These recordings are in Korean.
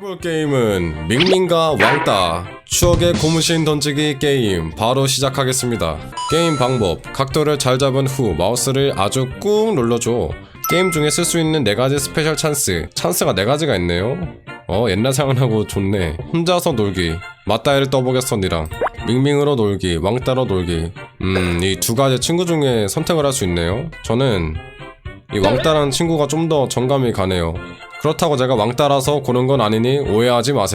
해볼 게임은 밍밍과 왕따 추억의 고무신 던지기 게임 바로 시작하겠습니다. 게임 방법 각도를 잘 잡은 후 마우스를 아주 꾹 눌러줘. 게임 중에 쓸 수 있는 4가지 스페셜 찬스. 찬스가 4가지가 있네요. 어 옛날 생각나고 좋네. 혼자서 놀기 맞다이를 떠보겠선이랑 밍밍으로 놀기 왕따로 놀기. 음 이 두 가지 친구 중에 선택을 할 수 있네요. 저는 이 왕따라는 친구가 좀 더 정감이 가네요 그렇다고 제가 왕따라서 고른 건 아니니 오해하지 마세요.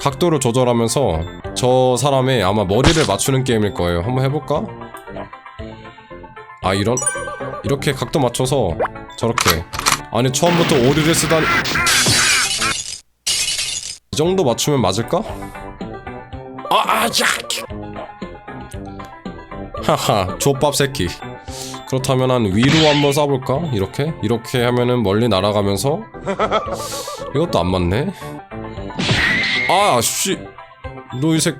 각도를 조절하면서 저 사람의 아마 머리를 맞추는 게임일 거예요. 한번 해볼까? 아 이런 이렇게 각도 맞춰서 저렇게 아니 처음부터 오리를 쓰다니 이 정도 맞추면 맞을까? 아, 야! 하하, 족밥 새끼. 그렇다면 한 위로 한번 쏴볼까? 이렇게? 이렇게 하면은 멀리 날아가면서 이것도 안 맞네. 아, 씨. 너이 새.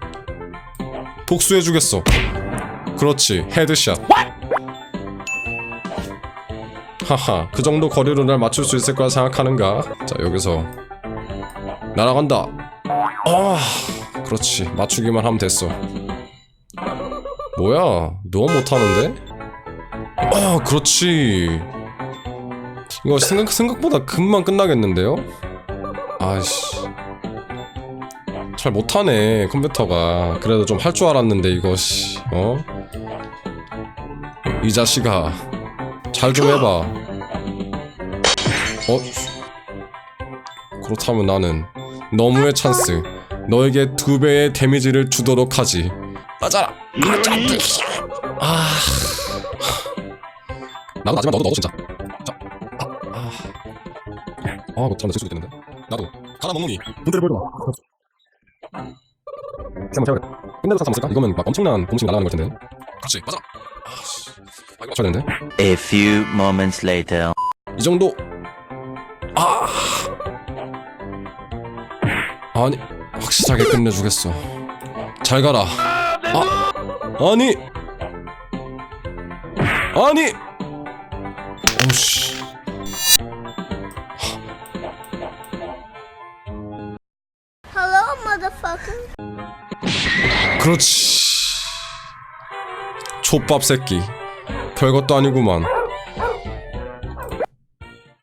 복수해주겠어. 그렇지, 헤드샷. 하하, 그 정도 거리로 날 맞출 수 있을 거라 생각하는가? 자, 여기서. 날아간다. 아, 그렇지. 맞추기만 하면 됐어. 뭐야, 너무 못하는데? 아, 그렇지. 이거 생각, 생각보다 금방 끝나겠는데요? 아이씨. 잘 못하네, 컴퓨터가. 그래도 좀 할 줄 알았는데, 이거, 씨. 어? 이 자식아. 잘 좀 해봐. 어? 그렇다면 나는 너무의 찬스. 너에게 두 배의 데미지를 주도록 하지. 맞아라! 아. 나도 마지막 너도 너도 진짜. 자, 아, 아, 아, 뭐 잘못 실수도 있겠는데. 나도 가라 멍멍이. 분들을 보여줘. 한번 해야겠다. 끝내도 상관 없을까? 이거면 막 엄청난 공식 날아가는 걸 텐데. 그렇지, 맞아. 아, 씨. 아, 이거 맞춰야 되는데. A few moments later. 이 정도. 아. 아니, 확실하게 끝내주겠어. 잘 가라. 아, 아니. 아니. 오씨. Hello, motherfucker. 그렇지. 족밥 새끼. 별것도 아니구만.